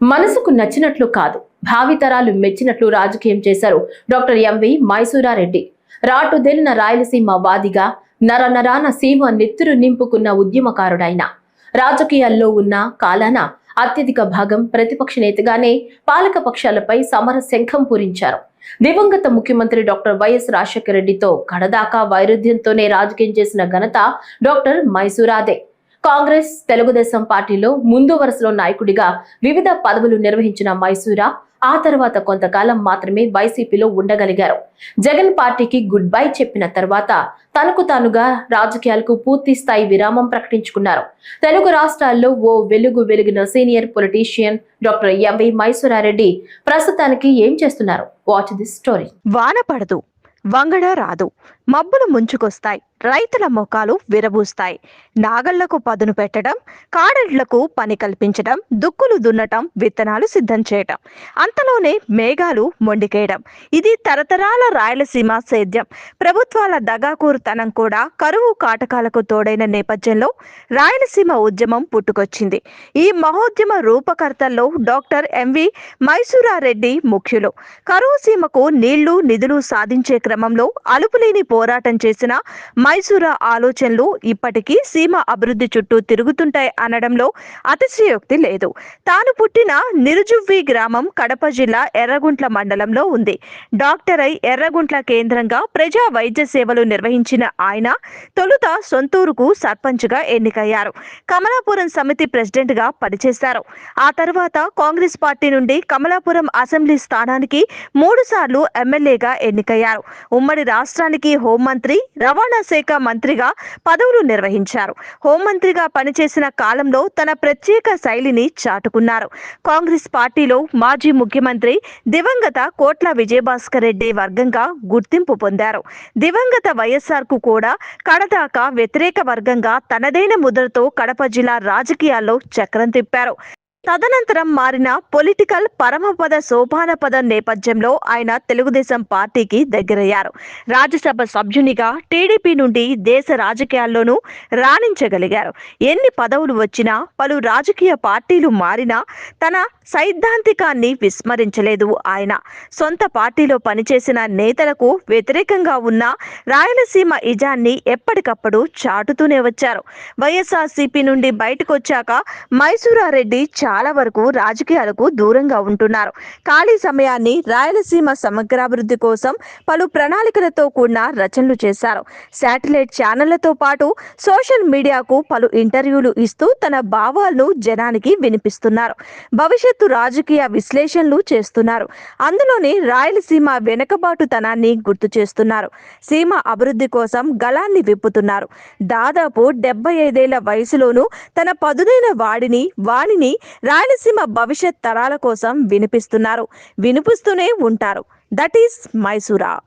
మనసుకు నచ్చినట్లు కాదు. భావితరాలు మెచ్చినట్లు రాజకీయం చేశారు డాక్టర్ ఎంవి మైసూరారెడ్డి. రాటుదేలిన రాయలసీమ వాదిగా నర నరాన సీమ నెత్తురు నింపుకున్న ఉద్యమకారుడైన. రాజకీయాల్లో ఉన్న కాలాన అత్యధిక భాగం ప్రతిపక్ష నేతగానే పాలక పక్షాలపై సమర శంఖం పూరించారు. దివంగత ముఖ్యమంత్రి డాక్టర్ వైఎస్ రాజశేఖర రెడ్డితో కడదాకా వైరుధ్యంతోనే రాజకీయం చేసిన ఘనత డాక్టర్ మైసూరాదే. కాంగ్రెస్ తెలుగుదేశం పార్టీలో ముందు వరుసలో నాయకుడిగా వివిధ పదవులు నిర్వహించిన మైసూరా ఆ తర్వాత కొంతకాలం మాత్రమే వైసీపీలో ఉండగలిగారు. జగన్ పార్టీకి గుడ్ బై చెప్పిన తర్వాత తనకు తానుగా రాజకీయాలకు పూర్తి స్థాయి విరామం ప్రకటించుకున్నారు. తెలుగు రాష్ట్రాల్లో ఓ వెలుగు వెలుగిన senior politician doctor M V Mysura Reddy ప్రస్తుతానికి ఏం చేస్తున్నారు? Watch this story. వాన పడదు వంగడ రాదు మబ్బులు ముంచుకొస్తాయి. రైతుల ముఖాలు విరబూస్తాయి. నాగళ్ళకు పదును పెట్టడం కాడళ్ళకు పని కల్పించడం దుక్కులు దున్నటం విత్తనాలు సిద్ధం చేయటం. అంతలోనే మేఘాలు మొండికేయడం. ఇది తరతరాల రాయలసీమ సేద్యం. ప్రభుత్వాల దగాకూరుతనం కూడా కరువు కాటకాలకు తోడైన నేపథ్యంలో రాయలసీమ ఉద్యమం పుట్టుకొచ్చింది. ఈ మహోద్యమ రూపకర్తల్లో డాక్టర్ ఎంవి మైసూరారెడ్డి ముఖ్యులు. కరువు సీమకు నీళ్ళు నిధులు సాధించే క్రమంలో అలుపులేని పోరాటం చేసిన మైసూరా ఆలోచనలు ఇప్పటికీ సీమ అభివృద్ధి చుట్టూ తిరుగుతుంటాయి అనడంలో అతిశయోక్తి లేదు. తాను పుట్టిన నిరుజువ్వి గ్రామం కడప జిల్లా ఎర్రగుంట్ల మండలంలో ఉంది. డాక్టర్ అయి ఎర్రగుంట్ల కేంద్రంగా ప్రజా వైద్య సేవలు నిర్వహించిన ఆయన తొలుత సొంతూరుకు సర్పంచ్గా ఎన్నికయ్యారు. కమలాపురం సమితి ప్రెసిడెంట్గా పనిచేశారు. ఆ తర్వాత కాంగ్రెస్ పార్టీ నుండి కమలాపురం అసెంబ్లీ స్థానానికి మూడు సార్లు ఎమ్మెల్యేగా ఎన్నికయ్యారు. ఉమ్మడి రాష్ట్రానికి హోంమంత్రి రవాణా శాఖ మంత్రిగా పదవులు నిర్వహించారు. హోంమంత్రిగా పనిచేసిన కాలంలో తన ప్రత్యేక శైలిని చాటుకున్నారు. కాంగ్రెస్ పార్టీలో మాజీ ముఖ్యమంత్రి దివంగత కోట్ల విజయభాస్కర్ రెడ్డి వర్గంగా గుర్తింపు పొందారు. దివంగత వైఎస్ఆర్కు కూడా కడదాకా వ్యతిరేక వర్గంగా తనదైన ముద్రతో కడప జిల్లా రాజకీయాల్లో చక్రం తిప్పారు. తదనంతరం మారిన పొలిటికల్ పరమపద సోపానపద నేపథ్యంలో ఆయన తెలుగుదేశం పార్టీకి దగ్గరయ్యారు. రాజ్యసభ సభ్యునిగా టీడీపీ నుండి దేశ రాజకీయాల్లోనూ రాణించగలిగారు. ఎన్ని పదవులు వచ్చినా పలు రాజకీయ పార్టీలు మారినా తన సైద్ధాంతికాన్ని విస్మరించలేదు ఆయన. సొంత పార్టీలో పనిచేసిన నేతలకు వ్యతిరేకంగా ఉన్న రాయలసీమ ఇజాన్ని ఎప్పటికప్పుడు చాటుతూనే వచ్చారు. వైఎస్ఆర్సీపీ నుండి బయటకొచ్చాక మైసూరారెడ్డి చా చాలా వరకు రాజకీయాలకు దూరంగా ఉంటున్నారు. ఖాళీ సమయాన్ని రాయలసీమ సమగ్రాభివృద్ధి కోసం పలు ప్రణాళికలతో కూడిన రచనలు చేశారు. శాటిలైట్ ఛానళ్ళతో పాటు సోషల్ మీడియాకు పలు ఇంటర్వ్యూలు ఇస్తూ తన భావాలను జనానికి వినిపిస్తున్నారు. భవిష్యత్తు రాజకీయ విశ్లేషణలు చేస్తున్నారు. అందులోని రాయలసీమ వెనుకబాటుతనాన్ని గుర్తు చేస్తున్నారు. సీమ అభివృద్ధి కోసం గళాన్ని విప్పుతున్నారు. దాదాపు డెబ్బై ఐదేళ్ళ వయసులోనూ తన పదునైన వాడిని వాణిని రాయలసీమ భవిష్యత్ తరాల కోసం వినిపిస్తున్నారు. వినిపిస్తూనే ఉంటారు. That is Mysura